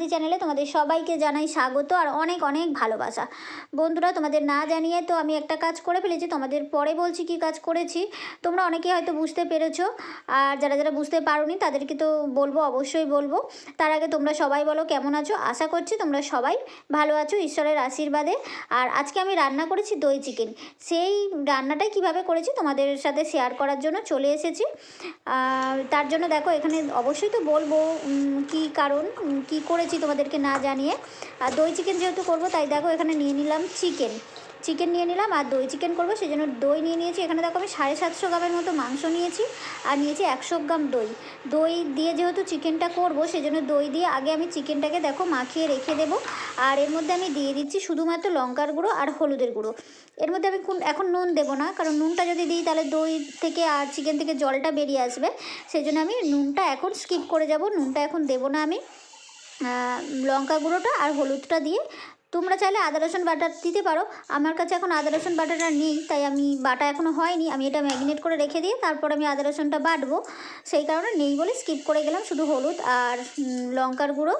মুখার্জি চ্যানেলে তোমাদের সবাইকে জানাই স্বাগত আর অনেক অনেক ভালোবাসা। বন্ধুরা, তোমাদের না জানিয়ে তো আমি একটা কাজ করে ফেলেছি, তোমাদের পরে বলছি কি কাজ করেছি। তোমরা অনেকে হয়তো বুঝতে পেরেছ আর যারা যারা বুঝতে পারোনি তাদেরকে তো বলব, অবশ্যই বলব। তার আগে তোমরা সবাই বলো কেমন আছো? আশা করছি তোমরা সবাই ভালো আছো ঈশ্বরের আশীর্বাদে। আর আজকে আমি রান্না করেছি দই চিকেন। সেই রান্নাটাই কীভাবে করেছি তোমাদের সাথে শেয়ার করার জন্য চলে এসেছি। তার জন্য দেখো এখানে অবশ্যই তো বলব কি কারণ কি করেছি তোমাদেরকে না জানিয়ে। আর দই চিকেন যেহেতু করব, তাই দেখো এখানে নিয়ে নিলাম চিকেন চিকেন নিয়ে নিলাম আর দই চিকেন করব সেই জন্য দই নিয়ে নিয়েছি। এখানে দেখো আমি সাড়ে সাতশো গ্রামের মতো মাংস নিয়েছি আর নিয়েছি একশো গ্রাম দই। দই দিয়ে যেহেতু চিকেনটা করব সেই জন্য দই দিয়ে আগে আমি চিকেনটাকে দেখো মাখিয়ে রেখে দেবো। আর এর মধ্যে আমি দিয়ে দিচ্ছি শুধুমাত্র লঙ্কার গুঁড়ো আর হলুদের গুঁড়ো। এর মধ্যে আমি এখন নুন দেবো না, কারণ নুনটা যদি দিই তাহলে দই থেকে আর চিকেন থেকে জলটা বেরিয়ে আসবে। সেই জন্য আমি নুনটা এখন স্কিপ করে যাব, নুনটা এখন দেবো না আমি। লঙ্কা গুঁড়োটা আর হলুদটা দিয়ে। তোমরা চাইলে আদা, রসুন বাটার দিতে পারো। আমার কাছে এখন আদা, রসুন, বাটাটা নেই, তাই আমি বাটা এখনও হয়নি। আমি এটা ম্যাগিনেট করে রেখে দিয়ে তারপর আমি আদা, রসুনটা বাটবো। সেই কারণে নেই বলে স্কিপ করে গেলাম শুধু হলুদ আর লঙ্কার গুঁড়ো।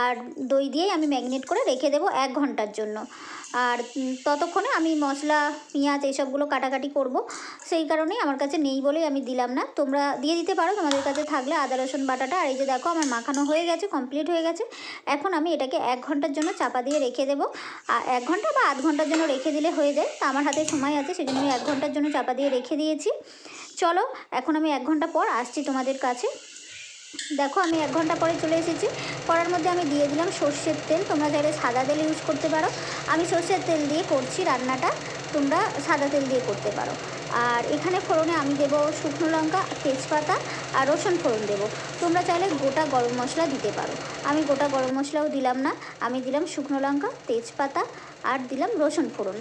আর দই দিয়েই আমি ম্যাগনেট করে রেখে দেবো এক ঘণ্টার জন্য। আর ততক্ষণে আমি মশলা, পেঁয়াজ এইসবগুলো কাটাকাটি করব। সেই কারণেই আমার কাছে নেই বলেই আমি দিলাম না। তোমরা দিয়ে দিতে পারো, তোমাদের কাছে থাকলে আদা, রসুন, বাটাটা। আর এই যে দেখো, আমার মাখানো হয়ে গেছে কমপ্লিট হয়ে গেছে। এখন আমি এটাকে এক ঘণ্টার জন্য চাপা দিয়ে রেখে দেবো। আর এক ঘণ্টা বা আধ ঘণ্টার জন্য রেখে দিলে হয়ে যায়, তা আমার হাতে সময় আছে সেই জন্য আমি এক ঘণ্টার জন্য চাপা দিয়ে রেখে দিয়েছি। চলো, এখন আমি এক ঘণ্টা পর আসছি তোমাদের কাছে। দেখো, আমি এক ঘণ্টা পরে চলে এসেছি। করার মধ্যে আমি দিয়ে দিলাম সর্ষের তেল। তোমরা চাইলে সাদা তেল ইউজ করতে পারো। আমি সর্ষের তেল দিয়ে করছি রান্নাটা। তোমরা সাদা তেল দিয়ে করতে পারো। আর এখানে ফোড়নে আমি দেবো শুকনো লঙ্কা, তেজপাতা আর রসুন ফোড়ন দেবো। তোমরা চাইলে গোটা গরম মশলা দিতে পারো। আমি গোটা গরম মশলাও দিলাম না। আমি দিলাম শুকনো লঙ্কা, তেজপাতা আর দিলাম রসুন ফোড়ন।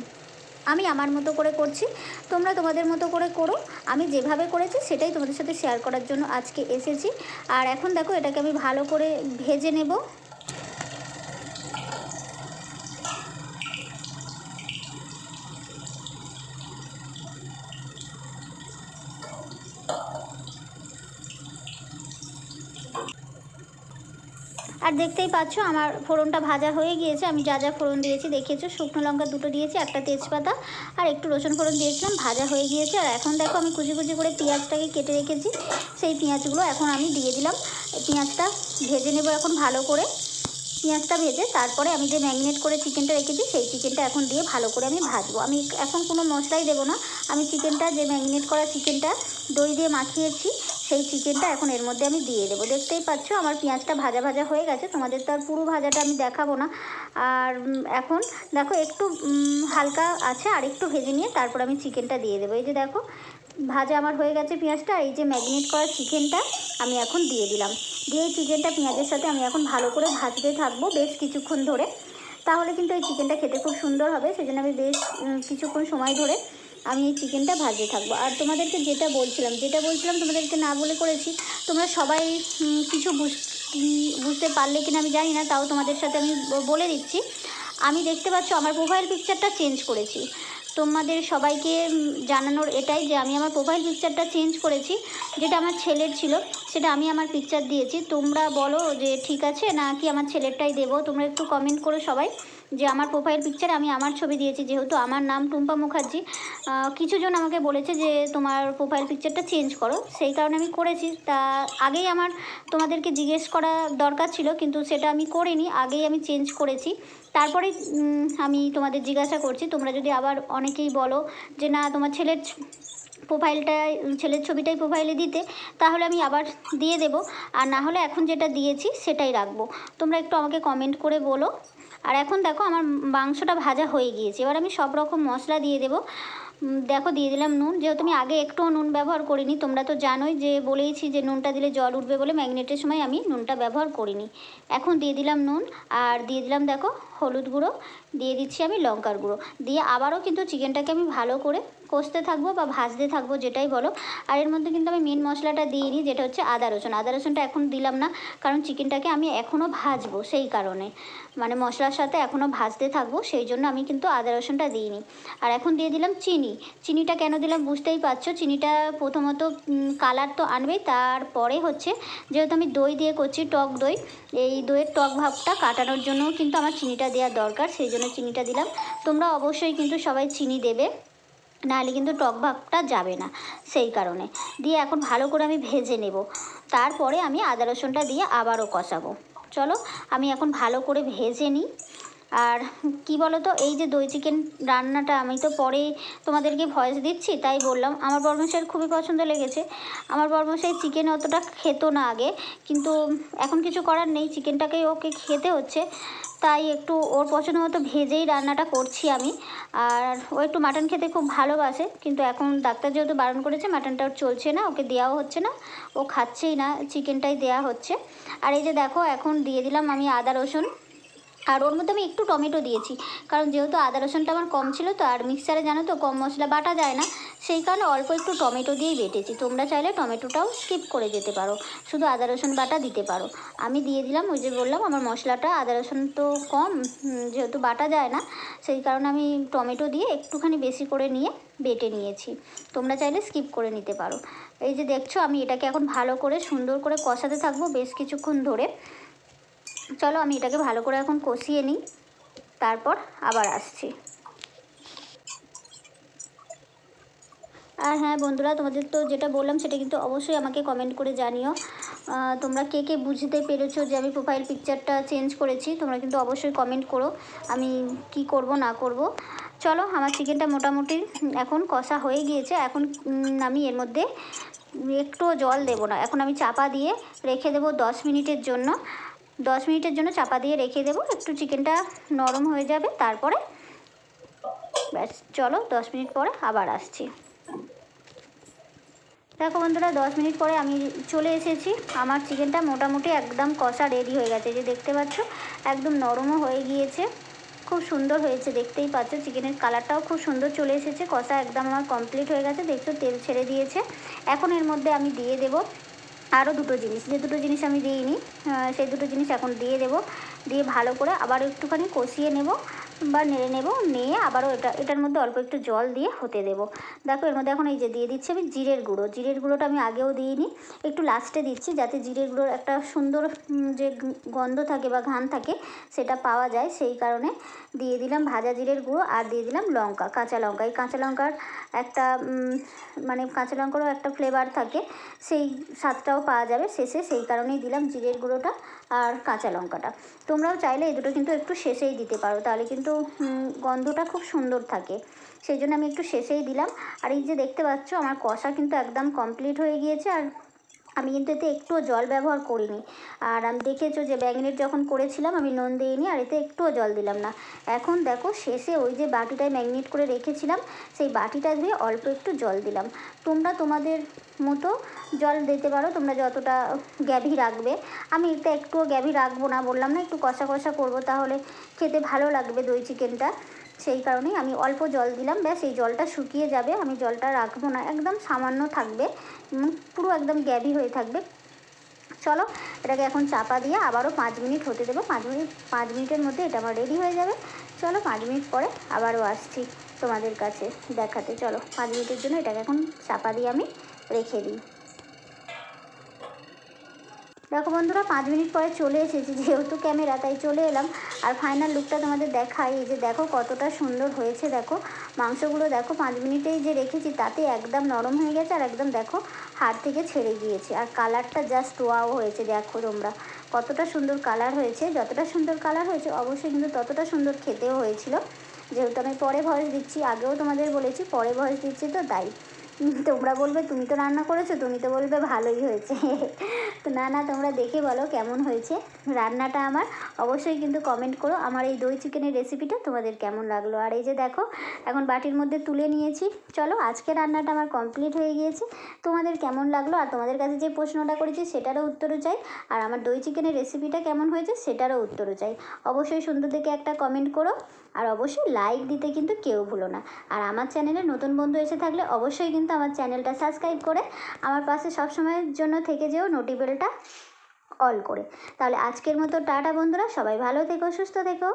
আমি আমার মতো করে করছি, তোমরা তোমাদের মতো করে করো। আমি যেভাবে করেছি সেটাই তোমাদের সাথে শেয়ার করার জন্য আজকে এসেছি। আর এখন দেখো এটাকে আমি ভালো করে ভেজে নেব। আর দেখতেই পাচ্ছ আমার ফোড়নটা ভাজা হয়ে গিয়েছে। আমি যা যা ফোড়ন দিয়েছি দেখিয়েছো? শুকনো লঙ্কা দুটো দিয়েছি, একটা তেজপাতা আর একটু রসুন ফোড়ন দিয়েছিলাম, ভাজা হয়ে গিয়েছে। আর এখন দেখো আমি কুচি কুচি করে পেঁয়াজটাকে কেটে রেখেছি। সেই পেঁয়াজগুলো এখন আমি দিয়ে দিলাম। পেঁয়াজটা ভেজে নেব এখন ভালো করে। পেঁয়াজটা ভেজে তারপরে আমি যে ম্যারিনেট করে চিকেনটা রেখেছি, সেই চিকেনটা এখন দিয়ে ভালো করে আমি ভাজবো। আমি এখন কোনো মশলাই দেবো না। আমি চিকেনটা যে ম্যারিনেট করা চিকেনটা দই দিয়ে মাখিয়েছি সেই চিকেনটা এখন এর মধ্যে আমি দিয়ে দেবো। দেখতেই পাচ্ছ, আমার পেঁয়াজটা ভাজা ভাজা হয়ে গেছে, তোমাদের তো আর পুরো ভাজাটা আমি দেখাবো না। আর এখন দেখো একটু হালকা আছে, আর একটু ভেজে নিয়ে তারপর আমি চিকেনটা দিয়ে দেবো। এই যে দেখো, ভাজা আমার হয়ে গেছে পেঁয়াজটা, এই যে ম্যারিনেট করা চিকেনটা আমি এখন দিয়ে দিলাম। দিয়ে চিকেনটা পেঁয়াজের সাথে আমি এখন ভালো করে ভাজতে থাকব বেশ কিছুক্ষণ ধরে। তাহলে কিন্তু এই চিকেনটা খেতে খুব সুন্দর হবে, সেজন্য আমি বেশ কিছুক্ষণ সময় ধরে আমি এই চিকেনটা ভাজতে থাকব। আর তোমাদেরকে যেটা বলছিলাম যেটা বলছিলাম তোমাদেরকে না বলে করেছি, তোমরা সবাই কিছু বুঝ, বুঝতে পারলে কিনা আমি জানি না, তাও তোমাদের সাথে আমি বলে দিচ্ছি। আমি দেখতে পাচ্ছ আমার প্রোফাইল পিকচারটা চেঞ্জ করেছি। তোমাদের সবাইকে জানানোর এটাই যে আমি আমার প্রোফাইল পিকচারটা চেঞ্জ করেছি, যেটা আমার ছেলের ছিল, সেটা আমি আমার পিকচার দিয়েছি। তোমরা বলো যে ঠিক আছে না কি আমার ছেলেরটাই দেবো? তোমরা একটু কমেন্ট করো সবাই। যে আমার প্রোফাইল পিকচারে আমি আমার ছবি দিয়েছি, যেহেতু আমার নাম টুম্পা মুখার্জি কিছুজন আমাকে বলেছে যে তোমার প্রোফাইল পিকচারটা চেঞ্জ করো। সেই কারণে আমি করেছি। তা আগেই আমার তোমাদেরকে জিজ্ঞেস করা দরকার ছিল, কিন্তু সেটা আমি করিনি। আগেই আমি চেঞ্জ করেছি। তারপরে আমি তোমাদের জিজ্ঞাসা করছি, তোমরা যদি আবার অনেকেই বলো যে না, তোমার ছেলের প্রোফাইলটায় ছেলের ছবিটাই প্রোফাইলে দিতে, তাহলে আমি আবার দিয়ে দেবো। আর না হলে এখন যেটা দিয়েছি, সেটাই রাখব। তোমরা একটু আমাকে কমেন্ট করে বলো। আর এখন দেখো আমার মাংসটা ভাজা হয়ে গিয়েছে। এবার আমি সব রকম মশলা দিয়ে দেবো। দেখো দিয়ে দিলাম নুন। যেহেতু আমি আগে একটুও নুন ব্যবহার করিনি, তোমরা তো জানোই যে বলেইছি যে নুনটা দিলে জল উঠবে বলে ম্যাগনেটের সময় আমি নুনটা ব্যবহার করিনি। এখন দিয়ে দিলাম নুন আর দিয়ে দিলাম দেখো হলুদ গুঁড়ো, দিয়ে দিচ্ছি আমি লঙ্কার গুঁড়ো। দিয়ে আবারও কিন্তু চিকেনটাকে আমি ভালো করে কষতে থাকব বা ভাজতে থাকব যেটাই বলো। আর এর মধ্যে কিন্তু আমি মেন মশলাটা দিইনি, যেটা হচ্ছে আদা রসুন। আদা রসুনটা এখন দিলাম না, কারণ চিকেনটাকে আমি এখনও ভাজবো সেই কারণে। মানে মশলার সাথে এখনও ভাজতে থাকব, সেই জন্য আমি কিন্তু আদা রসুনটা দিইনি। আর এখন দিয়ে দিলাম চিনি। চিনিটা কেন দিলাম বুঝতেই পারছ? চিনিটা প্রথমত কালার তো আনবেই, তারপরে হচ্ছে যেহেতু আমি দই দিয়ে করছি, টক দই, এই দইয়ের টক ভাবটা কাটানোর জন্যও কিন্তু আমার চিনিটা দেওয়ার দরকার, সেই জন্য চিনিটা দিলাম। তোমরা অবশ্যই কিন্তু সবাই চিনি দেবে। নাহলে কিন্তু টক ভাবটা যাবে না সেই কারণে। দিয়ে এখন ভালো করে আমি ভেজে নেব। তারপরে আমি আদা রসুনটা দিয়ে আবারও কষাবো। চলো, আমি এখন ভালো করে ভেজে নিই। আর কি বলো তো এই যে দই চিকেন রান্নাটা, আমি তো পরে তোমাদেরকে ভয়েস দিচ্ছি, তাই বললাম। আমার বর্মশাইয়ের খুবই পছন্দ লেগেছে। আমার বর্মশাই চিকেন অতটা খেত না আগে, কিন্তু এখন কিছু করার নেই চিকেনটাকেই ওকে খেতে হচ্ছে। তাই একটু ওর পছন্দ মতো ভেজেই রান্নাটা করছি আমি। আর ও একটু মাটন খেতে খুব ভালোবাসে, কিন্তু এখন ডাক্তার যেহেতু বারণ করেছে মাটনটা ওর চলছে না, ওকে দেওয়াও হচ্ছে না, ও খাচ্ছেই না চিকেনটাই দেওয়া হচ্ছে। আর এই যে দেখো, এখন দিয়ে দিলাম আমি আদা রসুন। আর ওর মধ্যে আমি একটু টমেটো দিয়েছি। কারণ যেহেতু আদা রসুনটা আমার কম ছিল, তো আর মিক্সারে জানো তো কম মশলা বাটা যায় না, সেই কারণে অল্প একটু টমেটো দিয়েই বেটেছি। তোমরা চাইলে টমেটোটাও স্কিপ করে যেতে পারো, শুধু আদা রসুন বাটা দিতে পারো। আমি দিয়ে দিলাম, ওই যে বললাম আমার মশলাটা, আদা রসুন তো কম যেহেতু বাটা যায় না, সেই কারণে আমি টমেটো দিয়ে একটুখানি বেশি করে নিয়ে বেটে নিয়েছি। তোমরা চাইলে স্কিপ করে নিতে পারো। এই যে দেখছ, আমি এটাকে এখন ভালো করে সুন্দর করে কষাতে থাকব বেশ কিছুক্ষণ ধরে। চলো আমি এটাকে ভালো করে এখন কষিয়ে নিই। তারপর আবার আসছি। আর হ্যাঁ বন্ধুরা, তোমাদের তো যেটা বললাম সেটা কিন্তু অবশ্যই আমাকে কমেন্ট করে জানিও। তোমরা কে কে বুঝতে পেরেছ যে আমি প্রোফাইল পিকচারটা চেঞ্জ করেছি, তোমরা কিন্তু অবশ্যই কমেন্ট করো আমি কি করব, না করব। চলো, আমার চিকেনটা মোটামুটি এখন কষা হয়ে গিয়েছে। এখন আমি এর মধ্যে একটুও জল দেবো না। এখন আমি চাপা দিয়ে রেখে দেবো দশ মিনিটের জন্য। দশ মিনিটের জন্য চাপা দিয়ে রেখে দেবো। একটু চিকেনটা নরম হয়ে যাবে, তারপরে ব্যাস, চলো দশ মিনিট পরে আবার আসছি। দেখো বন্ধুরা, দশ মিনিট পরে আমি চলে এসেছি। আমার চিকেনটা মোটামুটি একদম কষা রেডি হয়ে গেছে। যে দেখতে পাচ্ছ, একদম নরমও হয়ে গিয়েছে। খুব সুন্দর হয়েছে, দেখতেই পাচ্ছ। চিকেনের কালারটাও খুব সুন্দর চলে এসেছে। কষা একদম আমার কমপ্লিট হয়ে গেছে। দেখছ, তেল ছেড়ে দিয়েছে। এখন এর মধ্যে আমি দিয়ে দেবো আরও দুটো জিনিস। যে দুটো জিনিস আমি দিইনি সেই দুটো জিনিস এখন দিয়ে দেবো। দিয়ে ভালো করে আবার একটুখানি কষিয়ে নেব। বা নেড়ে নেব নিয়ে আবারও এটা, এটার মধ্যে অল্প একটু জল দিয়ে হতে দেবো। দেখো এর মধ্যে এখন এই যে দিয়ে দিচ্ছি আমি জিরের গুঁড়ো। জিরের গুঁড়োটা আমি আগেও দিইনি, একটু লাস্টে দিচ্ছি যাতে জিরের গুঁড়োর একটা সুন্দর যে গন্ধ থাকে বা ঘান থাকে সেটা পাওয়া যায়। সেই কারণে দিয়ে দিলাম ভাজা জিরের গুঁড়ো আর দিয়ে দিলাম লঙ্কা, কাঁচা লঙ্কা। এই কাঁচা লঙ্কার একটা মানে কাঁচা লঙ্কারও একটা ফ্লেভার থাকে, সেই স্বাদটাও পাওয়া যাবে শেষে। সেই কারণেই দিলাম জিরের গুঁড়োটা আর কাঁচা লঙ্কাটা। তোমরাও চাইলে এই দুটো কিন্তু একটু শেষেই দিতে পারো, তাহলে কিন্তু গন্ধটা খুব সুন্দর থাকে। সেই জন্য আমি একটু শেষেই দিলাম। আর এই যে দেখতে পাচ্ছ, আমার কষা কিন্তু একদম কমপ্লিট হয়ে গিয়েছে। আর আমি কিন্তু এতে একটুও জল ব্যবহার করিনি। আর আমি দেখেছ যে ব্যাগনেট যখন করেছিলাম, আমি নুন দিইনি আর এতে একটুও জল দিলাম না। এখন দেখো, শেষে ওই যে বাটিটায় ম্যাগনেট করে রেখেছিলাম, সেই বাটিটা ধুয়ে অল্প একটু জল দিলাম। তোমরা তোমাদের মতো জল দিতে পারো, তোমরা যতটা গ্যাভি রাখবে। আমি এতে একটুও গ্যাভি রাখব না, বললাম না, একটু কষা কষা করব, তাহলে খেতে ভালো লাগবে দই চিকেনটা। সেই কারণেই আমি অল্প জল দিলাম। ব্যাস, এই জলটা শুকিয়ে যাবে। আমি জলটা রাখব না। একদম সামান্য থাকবে। পুরো একদম গ্যাভি হয়ে থাকবে। চলো, এটাকে এখন চাপা দিয়ে আবারও পাঁচ মিনিট হতে দেবো। পাঁচ মিনিট, পাঁচ মিনিটের মধ্যে এটা আমার রেডি হয়ে যাবে। চলো, পাঁচ মিনিট পরে আবারও আসছি তোমাদের কাছে দেখাতে। চলো, পাঁচ মিনিটের জন্য এটাকে এখন চাপা দিয়ে আমি রেখে দিই। দেখো বন্ধুরা, পাঁচ মিনিট পরে চলে এসেছি, যেহেতু ক্যামেরা তাই চলে এলাম। আর ফাইনাল লুকটা তোমাদের দেখাই যে দেখো কতটা সুন্দর হয়েছে, দেখো। মাংসগুলো দেখো, পাঁচ মিনিটেই যে রেখেছি, তাতে একদম নরম হয়ে গেছে, আর একদম দেখো হাত থেকে ছেড়ে গিয়েছে। আর কালারটা জাস্ট ওয়াও হয়েছে, দেখো তোমরা। কতটা সুন্দর কালার হয়েছে, যতটা সুন্দর কালার হয়েছে, অবশ্যই কিন্তু ততটা সুন্দর খেতেও হয়েছিল। যেহেতু আমি পরে ভয়েস দিচ্ছি, আগেও তোমাদের বলেছি, পরে ভয়েস দিচ্ছি তো তাই। তোমরা বলবে, তুমি তো রান্না করেছ, তুমি তো বলবে ভালোই হয়েছে। তো না না, তোমরা দেখে বলো কেমন হয়েছে রান্নাটা আমার। অবশ্যই কিন্তু কমেন্ট করো আমার এই দই চিকেনের রেসিপিটা তোমাদের কেমন লাগল। আর এই যে দেখো, এখন বাটির মধ্যে তুলে নিয়েছি। চলো, আজকে রান্নাটা আমার কমপ্লিট হয়ে গিয়েছে। তোমাদের কেমন লাগল আর তোমাদের কাছে যে প্রশ্নটা করেছি সেটারও উত্তরও চাই। আর আমার দই চিকেনের রেসিপিটা কেমন হয়েছে সেটারও উত্তরও চাই। অবশ্যই সুন্দর দেখে একটা কমেন্ট করো। আর অবশ্যই লাইক দিতে কিন্তু কেউ ভুলো না। আর আমার চ্যানেলে নতুন বন্ধু এসে থাকলে অবশ্যই কিন্তু আমার চ্যানেলটা সাবস্ক্রাইব করে। আমার পাশে সবসময়ের জন্য থেকে যেও নোটিবেলটা অল করে। তাহলে আজকের মতো টাটা বন্ধুরা সবাই ভালো থেকো সুস্থ থেকো।